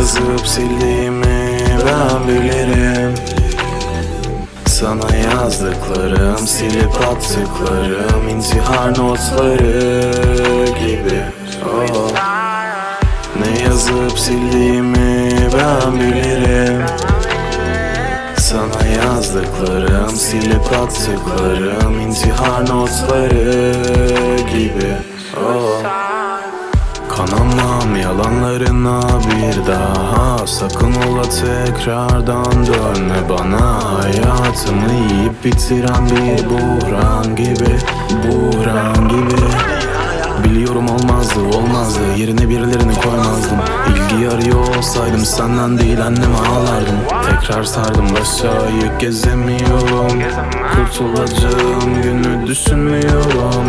yazıp sildiğimi ben bilirim Sana yazdıklarım silip attıklarım intihar notları gibi oh. Ne yazıp sildiğimi ben bilirim Sana yazdıklarım silip attıklarım intihar notları gibi. Kanamam yalanlarına bir daha. Sakın ola tekrardan dönme bana. Hayatımı yiyip bitiren bir buhran gibi Buhran gibi. Biliyorum olmazdı olmazdı. Yerine birilerini koymazdım. İlgi arıyor olsaydım senden değil anneme ağlardım. Tekrar sardım başa gezemiyorum. Kurtulacağım günü düşünmüyorum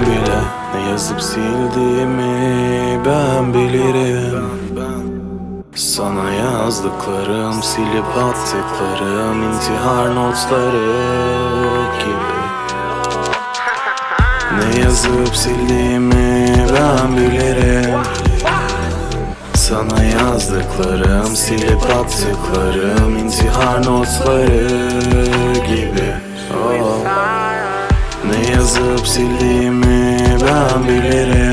bilirim Sana yazdıklarım silip attıklarım intihar notları gibi. Ne yazıp sildiğimi ben bilirim. Sana yazdıklarım silip attıklarım intihar notları gibi. Oh. Ne yazıp sildiğimi ben bilirim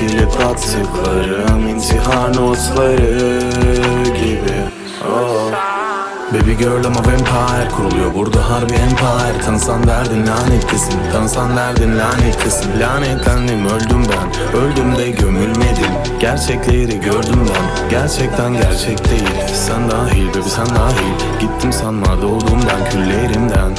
silip attıklarım intihar notları gibi. Oh. Baby girl ama vampire. Kuruluyor burada harbi empire. Tanısan derdin lanetlisin Tanısan derdin lanet kızım. Lanetlendim öldüm ben. Öldüm de gömülmedim. Gerçekleri gördüm ben. Gerçekten gerçek değil. Sen dahil baby sen dahil. Gittim sanma doğduğumdan küllerimden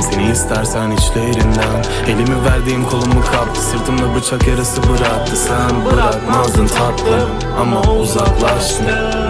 Ayıklarım seni istersen içlerinden Elimi verdiğim kolumu kaptı Sırtımda bıçak yarası bıraktı. Sen bırakmazdın tatlım Ama uzaklaştın